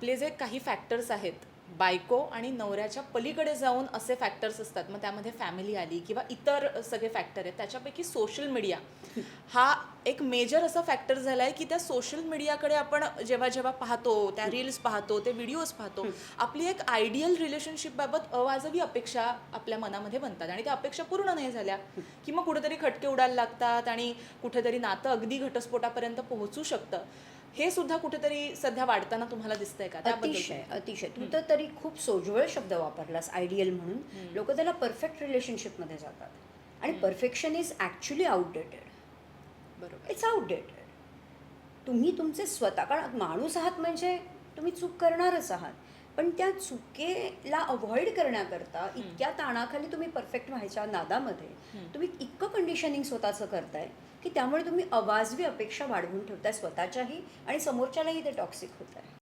आपले जे काही फॅक्टर्स आहेत बायको आणि नवऱ्याच्या पलीकडे जाऊन असे फॅक्टर्स असतात. मग त्यामध्ये फॅमिली आली किंवा इतर सगळे फॅक्टर आहेत त्याच्यापैकी सोशल मीडिया हा एक मेजर असा फॅक्टर झाला आहे की त्या सोशल मीडियाकडे आपण जेव्हा जेव्हा पाहतो त्या रील्स पाहतो ते व्हिडिओज पाहतो आपली एक आयडियल रिलेशनशिपबाबत अवाजवी अपेक्षा आपल्या मनामध्ये बनतात आणि त्या अपेक्षा पूर्ण नाही झाल्या की मग कुठेतरी खटके उडायला लागतात आणि कुठेतरी नातं अगदी घटस्फोटापर्यंत पोहोचू शकतं. हे सुद्धा कुठेतरी सध्या वाढताना तुम्हाला दिसतंय का? अतिशय अतिशय. तू तर तरी खूप सोज्वळ शब्द वापरलास आयडियल म्हणून. लोक त्याला परफेक्ट रिलेशनशिपमध्ये जातात. आणि परफेक्शन इज ॲक्च्युली आउटडेटेड बरोबर. इट्स आउटडेटेड तुम्ही तुमचे स्वतः कारण माणूस आहात म्हणजे तुम्ही चूक करणारच आहात. पण त्या चुकेला अवॉइड करण्याकरता इतक्या ताणाखाली तुम्ही परफेक्ट व्हायच्या नादामध्ये तुम्ही कंडिशनिंग स्वतःचं करताय की त्यामुळे तुम्ही अवाजवी अपेक्षा वाढवून ठेवताय स्वतःच्याही आणि समोरच्यालाही ते टॉक्सिक होत आहे